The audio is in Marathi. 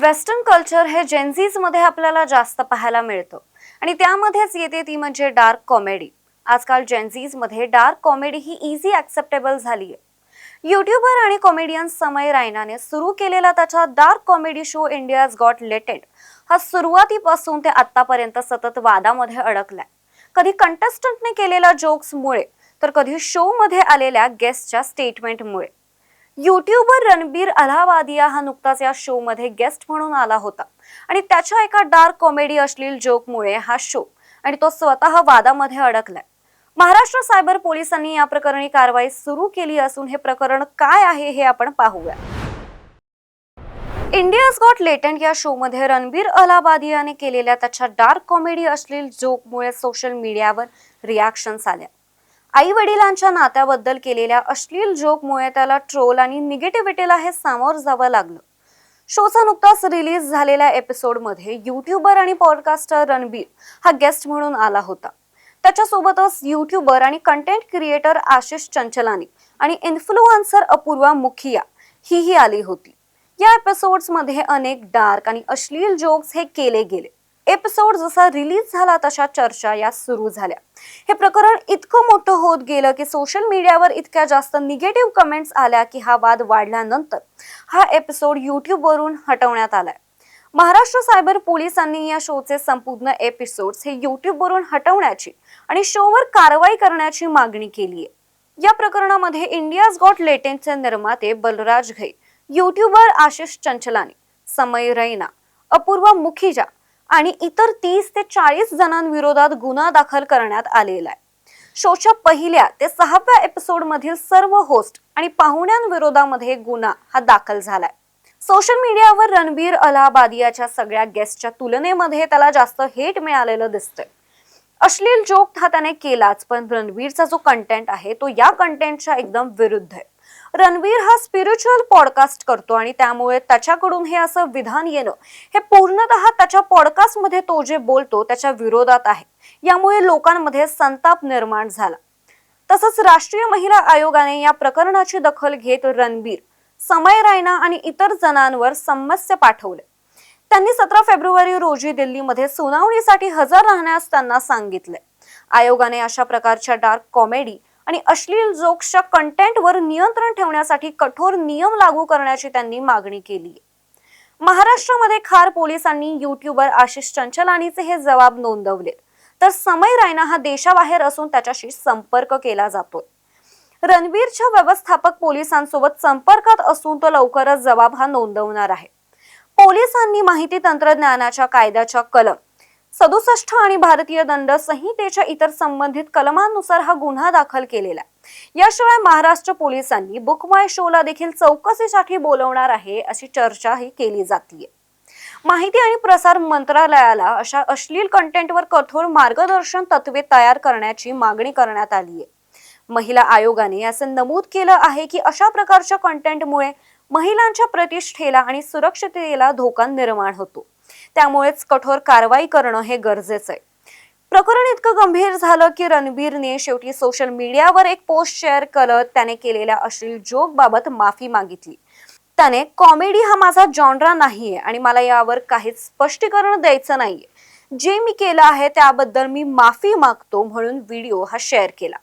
वेस्टर्न कल्चर हे जेन्झीजमध्ये आपल्याला जास्त पाहायला मिळतं. आणि त्यामध्येच येते ती म्हणजे डार्क कॉमेडी. आजकाल जेन्झीजमध्ये डार्क कॉमेडी ही इझी ॲक्सेप्टेबल झाली आहे. युट्यूबर आणि कॉमेडियन समय रायनाने सुरू केलेला त्याचा dark comedy show India's Got Latent हा सुरुवातीपासून ते आत्तापर्यंत सतत वादामध्ये अडकलाय. कधी कंटेस्टंटने केलेल्या जोक्समुळे तर कधी शोमध्ये आलेल्या गेस्टच्या स्टेटमेंटमुळे युट्यूबर रणबीर अलाहाबादिया हा नुकताच या शो मध्ये गेस्ट म्हणून आला होता. आणि त्याच्या एका डार्क कॉमेडी अश्लील जोकमुळे हा शो आणि तो स्वतः वादामध्ये अडकलाय. महाराष्ट्र सायबर पोलिसांनी या प्रकरणी कारवाई सुरू केली असून हे प्रकरण काय आहे हे आपण पाहूया. इंडियाज गॉट लेटंट या शोमध्ये रणबीर अलाहाबादियाने केलेल्या त्याच्या डार्क कॉमेडी अश्लील जोकमुळे सोशल मीडियावर रिॲक्शन्स आल्या. आई वडिलांच्या नात्याबद्दल केलेल्या अश्लील जोकमुळे त्याला ट्रोल आणि निगेटिव्हिटीला हे सामोरं जावं लागलं. शोचा नुकताच रिलीज झालेल्या एपिसोडमध्ये युट्यूबर आणि पॉडकास्टर रणबीर हा गेस्ट म्हणून आला होता. त्याच्यासोबतच युट्यूबर आणि कंटेंट क्रिएटर आशिष चंचलानी आणि इन्फ्लुएन्सर अपूर्वा मुखिया हीही आली होती. या एपिसोड्समध्ये अनेक डार्क आणि अश्लील जोक्स हे केले गेले. एपिसोड जसा रिलीज झाला तशा चर्चा या सुरू झाल्या. हे प्रकरण इतकं मोठं होत गेलं की सोशल मीडियावर इतक्या जास्त निगेटिव्ह कमेंट्स आल्या की हा वाद वाढल्यानंतर हा एपिसोड युट्यूबवरून हटवण्यात आलाय. महाराष्ट्र सायबर पोलिसांनी या शोचे संपूर्ण एपिसोड्स हे युट्यूबवरून हटवण्याची आणि शोवर कारवाई करण्याची मागणी केली आहे. या प्रकरणामध्ये इंडियाज गॉट लेटेनचे निर्माते बलराज घई युट्यूबर आशिष चंचलानी समय रैना अपूर्वा मुखिजा आणि इतर तीस ते चाळीस जणांविरोधात गुन्हा दाखल करण्यात आलेला आहे. शोच्या पहिल्या ते सहाव्या एपिसोड मधील सर्व होस्ट आणि पाहुण्यांविरोधामध्ये गुन्हा हा दाखल झालाय. सोशल मीडियावर रणबीर अलाहाबादियाच्या सगळ्या गेस्टच्या तुलनेमध्ये त्याला जास्त हेट मिळालेलं दिसतंय. अश्लील जोक हा त्याने केलाच पण रणवीरचा जो कंटेंट आहे तो या कंटेंटच्या एकदम विरुद्ध आहे. रणवीर हा स्पिरिच्युअल पॉडकास्ट करतो आणि त्यामुळे त्याच्याकडून हे असं विधान येणं हे पूर्णतः त्याच्या पॉडकास्टमध्ये तो जे बोलतो त्याच्या विरोधात आहे. यामुळे लोकांमध्ये संताप निर्माण झाला. तसंच राष्ट्रीय महिला आयोगाने या प्रकरणाची दखल घेत रणबीर समय रायना आणि इतर जणांवर समस्या पाठवले. त्यांनी सतरा फेब्रुवारी रोजी दिल्लीमध्ये सुनावणीसाठी हजर राहण्यास त्यांना सांगितले. आयोगाने अशा प्रकारच्या डार्क कॉमेडी आणि अश्लील जोक्सच्या कंटेंटवर नियंत्रण ठेवण्यासाठी कठोर नियम लागू करण्याची त्यांनी मागणी केली. महाराष्ट्रामध्ये खार पोलिसांनी युट्यूबर आशिष चंचलानीचे हे जबाब नोंदवले. तर समय रायना हा देशाबाहेर असून त्याच्याशी संपर्क केला जातोय. रणवीरच्या व्यवस्थापक पोलिसांसोबत संपर्कात असून तो लवकरच जबाब हा नोंदवणार आहे. पोलिसांनी माहिती तंत्रज्ञानाच्या कायद्याच्या कलम सदुसष्ट आणि भारतीय दंड संहितेच्या इतर संबंधित कलमांनुसार हा गुन्हा दाखल केलेला याशिवाय महाराष्ट्र पोलिसांनी बुक माय शोला देखील चौकशीसाठी बोलवणार आहे अशी चर्चाही केली जातीये. माहिती आणि प्रसार मंत्रालयाला अशा अश्लील कंटेंटवर कठोर मार्गदर्शन तत्वे तयार करण्याची मागणी करण्यात आली आहे महिला आयोगाने असं नमूद केलं आहे की अशा प्रकारच्या कंटेंटमुळे महिलांच्या प्रतिष्ठेला आणि सुरक्षिततेला धोका निर्माण होतो. त्यामुळेच कठोर कारवाई करणं हे गरजेचं आहे. प्रकरण इतकं गंभीर झालं की रणबीरने शेवटी सोशल मीडियावर एक पोस्ट शेअर करत त्याने केलेल्या अश्लील जोक बाबत माफी मागितली. त्याने कॉमेडी हा माझा जॉनरा नाहीये आणि मला यावर काहीच स्पष्टीकरण द्यायचं नाहीये. जे मी केलं आहे त्याबद्दल मी माफी मागतो म्हणून व्हिडिओ हा शेअर केला.